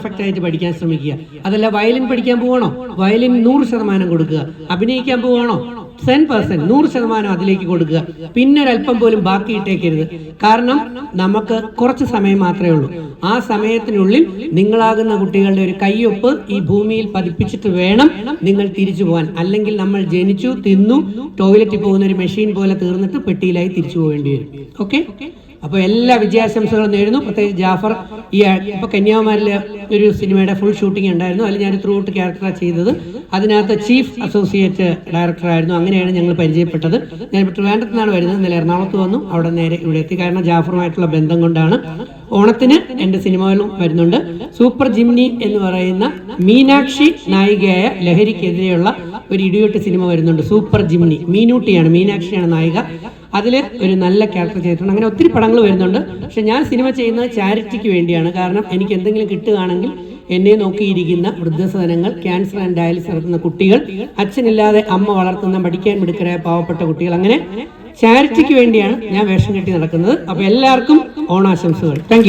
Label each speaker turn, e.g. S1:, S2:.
S1: Perfect ആയിട്ട് പഠിക്കാൻ ശ്രമിക്കുക. അതല്ല വയലിൻ പഠിക്കാൻ പോവണോ? വയലിൻ നൂറ് ശതമാനം കൊടുക്കുക. അഭിനയിക്കാൻ പോവാണോ? ടെൻ പെർസെന്റ് നൂറ് ശതമാനം അതിലേക്ക് കൊടുക്കുക. പിന്നെ ഒരല്പം പോലും ബാക്കി ഇട്ടേക്കരുത്. കാരണം നമുക്ക് കുറച്ച് സമയം മാത്രമേ ഉള്ളൂ. ആ സമയത്തിനുള്ളിൽ നിങ്ങളാകുന്ന കുട്ടികളുടെ ഒരു കയ്യൊപ്പ് ഈ ഭൂമിയിൽ പതിപ്പിച്ചിട്ട് വേണം നിങ്ങൾ തിരിച്ചു പോകാൻ. അല്ലെങ്കിൽ നമ്മൾ ജനിച്ചു തിന്നു ടോയ്ലറ്റിൽ പോകുന്ന ഒരു മെഷീൻ പോലെ തീർന്നിട്ട് പെട്ടിയിലായി തിരിച്ചു പോകേണ്ടി വരും. ഓക്കെ അപ്പൊ എല്ലാ വിജയാശംസകളും നേരുന്നു. പ്രത്യേകിച്ച് ജാഫർ ഈ ഇപ്പൊ കന്യാകുമാരിലെ ഒരു സിനിമയുടെ ഫുൾ ഷൂട്ടിംഗ് ഉണ്ടായിരുന്നു. അതിൽ ഞാൻ ത്രൂ ഔട്ട് ക്യാരക്ടറാണ് ചെയ്തത്. അതിനകത്ത് ചീഫ് അസോസിയേറ്റ് ഡയറക്ടറായിരുന്നു അങ്ങനെയാണ് ഞങ്ങൾ പരിചയപ്പെട്ടത്. ഞാൻ ഇപ്പോൾ ട്രിവാൻഡ്രത്ത് നിന്നാണ് വരുന്നത്. ഇന്നലെ എറണാകുളത്ത് വന്നു. അവിടെ നേരെ ഇവിടെ എത്തി. കാരണം ജാഫറുമായിട്ടുള്ള ബന്ധം കൊണ്ടാണ്. ഓണത്തിന് എന്റെ സിനിമകളും വരുന്നുണ്ട്. സൂപ്പർ ജിംനി എന്ന് പറയുന്ന മീനാക്ഷി നായികയായ ലഹരിക്കെതിരെയുള്ള ഒരു ഇടിയൊട്ട് സിനിമ വരുന്നുണ്ട്. Super Jimny. മീനൂട്ടിയാണ് മീനാക്ഷിയാണ് നായിക. അതിൽ ഒരു നല്ല ക്യാരക്ടർ ചെയ്തിട്ടുണ്ട്. അങ്ങനെ ഒത്തിരി പടങ്ങൾ വരുന്നുണ്ട്. പക്ഷെ ഞാൻ സിനിമ ചെയ്യുന്നത് ചാരിറ്റിക്ക് വേണ്ടിയാണ്. കാരണം എനിക്ക് എന്തെങ്കിലും കിട്ടുകയാണെങ്കിൽ എന്നെ നോക്കിയിരിക്കുന്ന വൃദ്ധസദനങ്ങൾ ക്യാൻസർ ആൻഡ് ഡയാലിസിസ് നടത്തുന്ന കുട്ടികൾ അച്ഛനില്ലാതെ അമ്മ വളർത്തുന്ന പഠിക്കാൻ മിടുക്കരായ പാവപ്പെട്ട കുട്ടികൾ അങ്ങനെ ചാരിറ്റിക്ക് വേണ്ടിയാണ് ഞാൻ വേഷം കെട്ടി നടക്കുന്നത്. അപ്പൊ എല്ലാവർക്കും ഓണാശംസകൾ. താങ്ക്